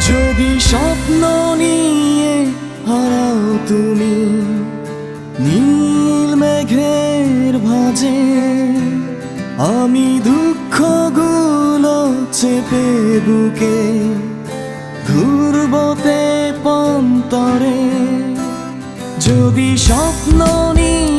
যদি স্বপ্ন নিয়ে হারাও তুমি, নীল মেঘের ভাজে আমি দুঃখগুলো চেপে বুকে ঘুরবতে পন্তরে যদি স্বপ্ন নিয়ে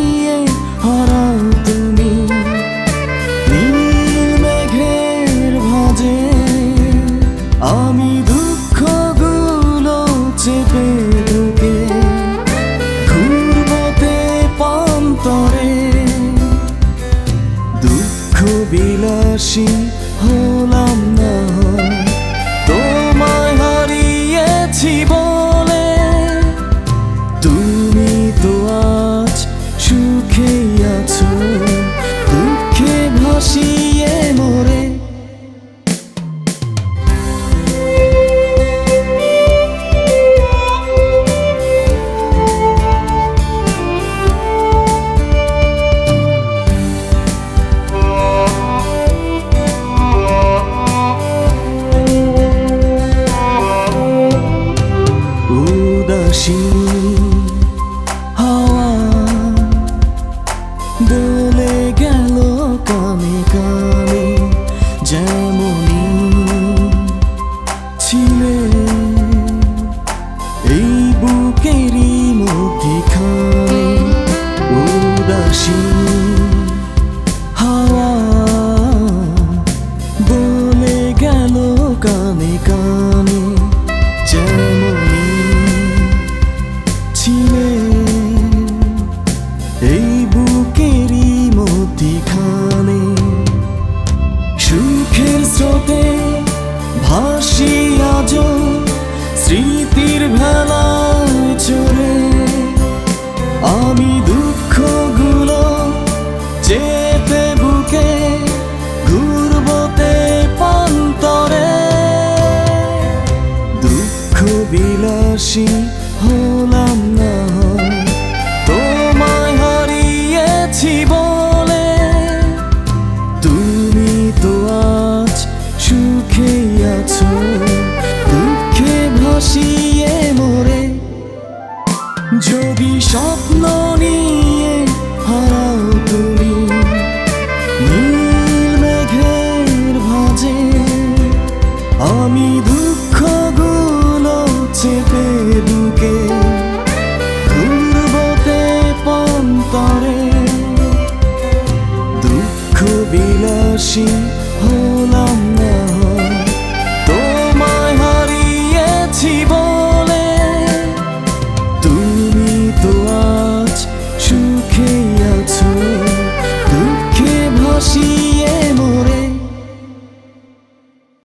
বিলাসী হলাম না। তোমায় হারিয়েছি বলে তুমি তো আজ সুখে আছো দুঃখে ভাসিয়ে বলে গেল কানে কানে যেমনি ছিলে। এই বুকেরই মধ্যিখানে উদাসী স্রোতে ভাসি আজ স্মৃতির ভেলায় চড়ে। আমি দুঃখগুলো চেপে বুকে ঘুরবতে পান্তরে দুঃখ বিলাসী হলাম আছো, দুঃখে ভাসিয়ে মরে। স্বপ্ন নিয়ে হারাও তুমি, নীল মেঘের ভাজে, আমি দুঃখগুলো চেপে বুকে দুঃখ বিলাসী